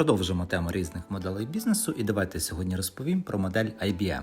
Продовжимо тему різних моделей бізнесу і давайте сьогодні розповім про модель IBM.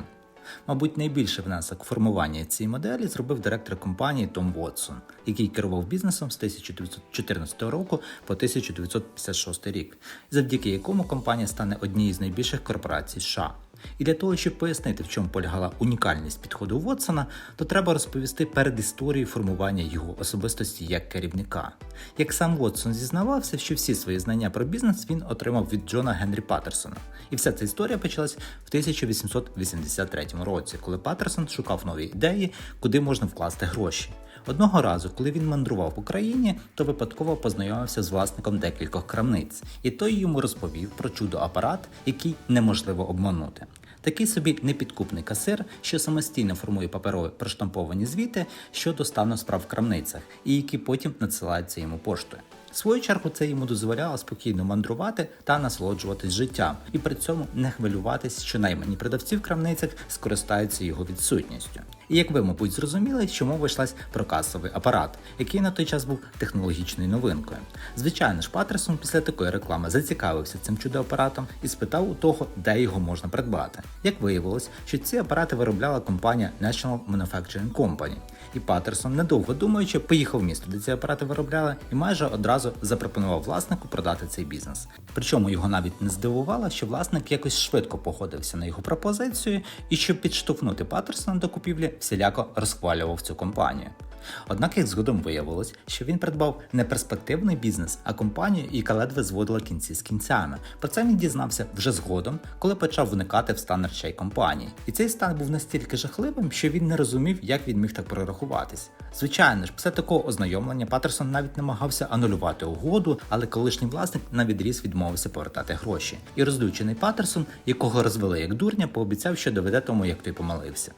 Мабуть, найбільший внесок формування цієї моделі зробив директор компанії Том Вотсон, який керував бізнесом з 1914 року по 1956 рік, завдяки якому компанія стане однією з найбільших корпорацій США. І для того, щоб пояснити, в чому полягала унікальність підходу Вотсона, то треба розповісти перед історією формування його особистості як керівника. Як сам Вотсон зізнавався, що всі свої знання про бізнес він отримав від Джона Генрі Паттерсона. І вся ця історія почалась в 1883 році, коли Паттерсон шукав нові ідеї, куди можна вкласти гроші. Одного разу, коли він мандрував по країні, то випадково познайомився з власником декількох крамниць, і той йому розповів про чудо-апарат, який неможливо обманути. Такий собі непідкупний касир, що самостійно формує паперові проштамповані звіти щодо стану справ в крамницях, і які потім надсилаються йому поштою. Свою чергу це йому дозволяло спокійно мандрувати та насолоджуватись життям, і при цьому не хвилюватись, що наймані продавці в крамницях скористаються його відсутністю. І як ви, мабуть, зрозуміли, що мова йшлась про касовий апарат, який на той час був технологічною новинкою. Звичайно ж, Паттерсон після такої реклами зацікавився цим чудо-апаратом і спитав у того, де його можна придбати. Як виявилось, що ці апарати виробляла компанія National Manufacturing Company. І Патерсон, недовго думаючи, поїхав в місто, де ці апарати виробляли, і майже одразу запропонував власнику продати цей бізнес. Причому його навіть не здивувало, що власник якось швидко погодився на його пропозицію, і щоб підштовхнути Патерсона до купівлі, всіляко розхвалював цю компанію. Однак, як згодом виявилось, що він придбав не перспективний бізнес, а компанію, яка ледве зводила кінці з кінцями. Про це він дізнався вже згодом, коли почав вникати в стан речей компанії. І цей стан був настільки жахливим, що він не розумів, як він міг так прорахуватись. Звичайно ж, після такого ознайомлення Паттерсон навіть намагався анулювати угоду, але колишній власник на відріз відмовився повертати гроші. І розлючений Паттерсон, якого розвели як дурня, пообіцяв, що доведе тому, як той помилився.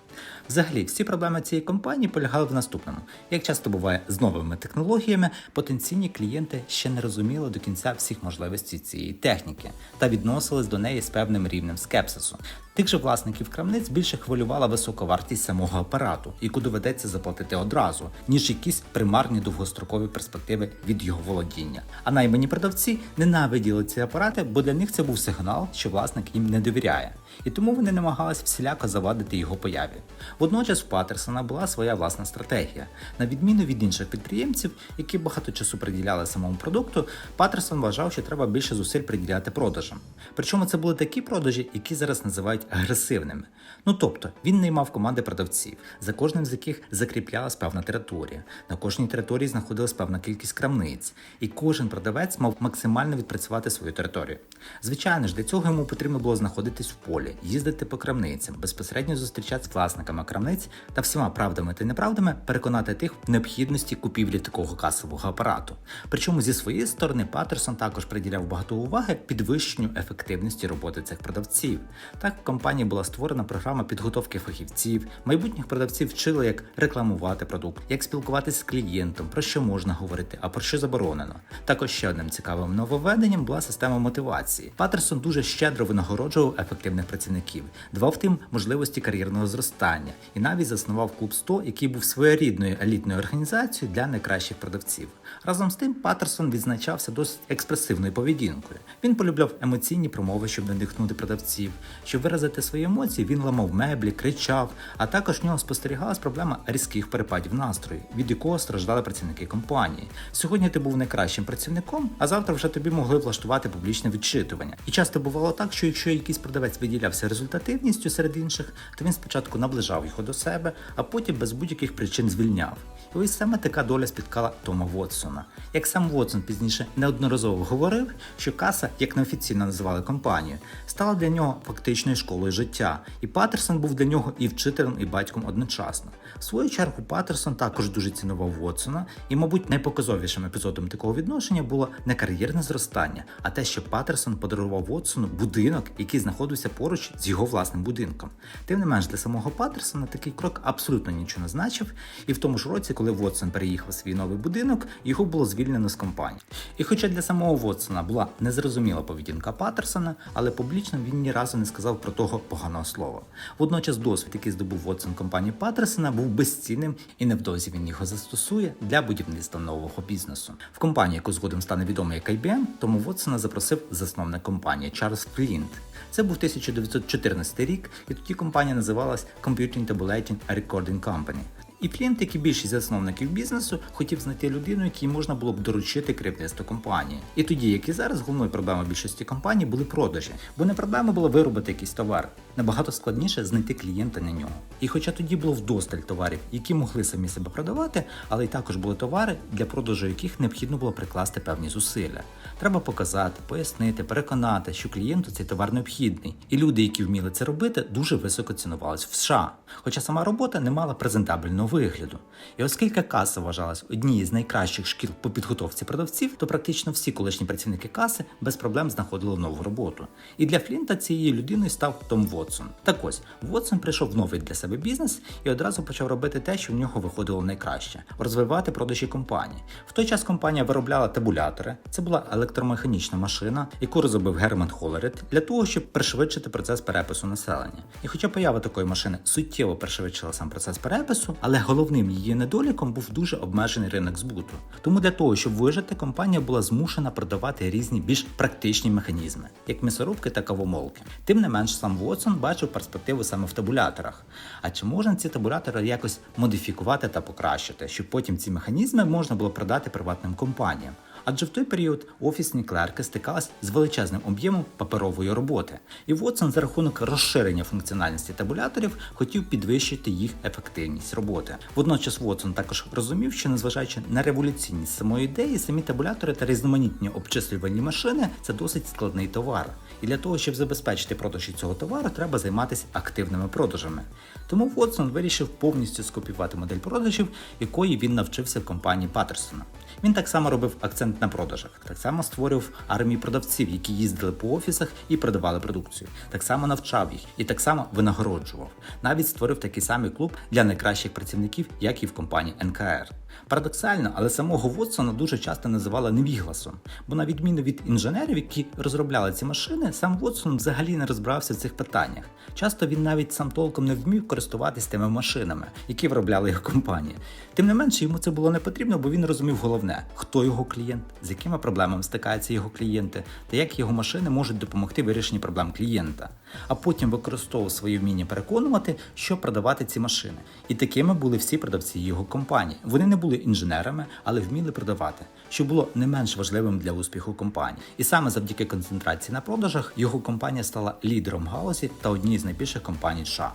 Взагалі, всі проблеми цієї компанії полягали в наступному: як часто буває з новими технологіями, потенційні клієнти ще не розуміли до кінця всіх можливостей цієї техніки та відносились до неї з певним рівнем скепсису. Тих же власників крамниць більше хвилювала висока вартість самого апарату, яку доведеться заплатити одразу, ніж якісь примарні довгострокові перспективи від його володіння. А наймані продавці ненавиділи ці апарати, бо для них це був сигнал, що власник їм не довіряє, і тому вони намагались всіляко завадити його появі. Водночас в Паттерсона була своя власна стратегія. На відміну від інших підприємців, які багато часу приділяли самому продукту, Паттерсон вважав, що треба більше зусиль приділяти продажам. Причому це були такі продажі, які зараз називають агресивними. Ну тобто він наймав команди продавців, за кожним з яких закріплялась певна територія. На кожній території знаходилась певна кількість крамниць, і кожен продавець мав максимально відпрацювати свою територію. Звичайно ж, для цього йому потрібно було знаходитись в полі, їздити по крамницям, безпосередньо зустрічатися з власниками крамниць та всіма правдами та неправдами переконати тих необхідності купівлі такого касового апарату. Причому зі своєї сторони Паттерсон також приділяв багато уваги підвищенню ефективності роботи цих продавців. Так в компанії була створена програма підготовки фахівців, майбутніх продавців вчили, як рекламувати продукт, як спілкуватися з клієнтом, про що можна говорити, а про що заборонено. Також ще одним цікавим нововведенням була система мотивації. Паттерсон дуже щедро винагороджував ефективних працівників, давав тим можливості кар'єрного зростання і навіть заснував клуб 100, який був своєрідною елітною організацією для найкращих продавців. Разом з тим, Паттерсон відзначався досить експресивною поведінкою. Він полюбляв емоційні промови, щоб надихнути продавців. Щоб виразити свої емоції, він ламав меблі, кричав, а також в нього спостерігалась проблема різких перепадів настрою, від якого страждали працівники компанії. Сьогодні ти був найкращим працівником, а завтра вже тобі могли влаштувати публічне відчитування. І часто бувало так, що якщо якийсь продавець виділявся результативністю серед інших, то він спочатку наближав його до себе, а потім без будь-яких причин звільняв. І ось саме така доля спіткала Тома Вотсона. Як сам Вотсон пізніше неодноразово говорив, що каса, як неофіційно називали компанію, стала для нього фактичною школою життя, і Паттерсон був для нього і вчителем, і батьком одночасно. В свою чергу Паттерсон також дуже цінував Вотсона, і, мабуть, найпоказовішим епізодом такого відношення було не кар'єрне зростання, а те, що Паттерсон подарував Вотсону будинок, який знаходився поруч з його власним будинком. Тим не менш, для самого Паттерсона такий крок абсолютно нічого не значив, і в тому ж році, коли Вотсон переїхав свій новий будинок, його було звільнено з компанії. І хоча для самого Вотсона була незрозуміла поведінка Паттерсона, але публічно він ні разу не сказав про того поганого слова. Водночас досвід, який здобув Вотсон компанії Паттерсона, був безцінним і невдовзі він його застосує для будівництва нового бізнесу. В компанії, яку згодом стане відомо як IBM, тому Вотсона запросив засновник компанії Чарльз Флінт. Це був 1914 рік, і тоді компанія називалась Computing Tabulating Recording Company. І Флінт, як і більшість засновників бізнесу, хотів знайти людину, якій можна було б доручити керівництво компанії. І тоді, як і зараз, головною проблемою більшості компаній були продажі, бо не проблема була виробити якийсь товар. Набагато складніше знайти клієнта на нього. І хоча тоді було вдосталь товарів, які могли самі себе продавати, але й також були товари, для продажу яких необхідно було прикласти певні зусилля. Треба показати, пояснити, переконати, що клієнту цей товар необхідний. І люди, які вміли це робити, дуже високо цінувались в США. Хоча сама робота не мала презентабельного вигляду. І оскільки каса вважалась однією з найкращих шкіл по підготовці продавців, то практично всі колишні працівники каси без проблем знаходили нову роботу. І для Флінта цією людиною став Том Вотсон. Так ось Вотсон прийшов в новий для себе бізнес і одразу почав робити те, що в нього виходило найкраще розвивати продажі компанії. В той час компанія виробляла табулятори. Це була електромеханічна машина, яку розробив Герман Холерит для того, щоб пришвидшити процес перепису населення. І хоча поява такої машини суттєво пришвидшила сам процес перепису, але головним її недоліком був дуже обмежений ринок збуту. Тому для того, щоб вижити, компанія була змушена продавати різні більш практичні механізми, як місорубки та кавомолки. Тим не менш, сам Вотсон бачив перспективу саме в табуляторах. А чи можна ці табулятори якось модифікувати та покращити, щоб потім ці механізми можна було продати приватним компаніям? Адже в той період офісні клерки стикались з величезним об'ємом паперової роботи, і Вотсон за рахунок розширення функціональності табуляторів хотів підвищити їх ефективність роботи. Водночас Вотсон також розумів, що незважаючи на революційність самої ідеї, самі табулятори та різноманітні обчислювальні машини це досить складний товар. І для того, щоб забезпечити продажі цього товару, треба займатися активними продажами. Тому Вотсон вирішив повністю скопіювати модель продажів, якої він навчився в компанії Паттерсона. Він так само робив акцент на продажах, так само створював армію продавців, які їздили по офісах і продавали продукцію. Так само навчав їх і так само винагороджував. Навіть створив такий самий клуб для найкращих працівників, як і в компанії НКР. Парадоксально, але самого Вотсона дуже часто називали невігласом, бо на відміну від інженерів, які розробляли ці машини, сам Вотсон взагалі не розбирався в цих питаннях. Часто він навіть сам толком не вмів користуватись тими машинами, які виробляли його компанія. Тим не менше, йому це було не потрібно, бо він розумів головне, хто його клієнт, з якими проблемами стикаються його клієнти, та як його машини можуть допомогти вирішенні проблем клієнта. А потім використовував свої вміння переконувати, що продавати ці машини. І такими були всі продавці його компанії. Вони не були інженерами, але вміли продавати, що було не менш важливим для успіху компанії. І саме завдяки концентрації на продажах його компанія стала лідером галузі та однією з найбільших компаній США.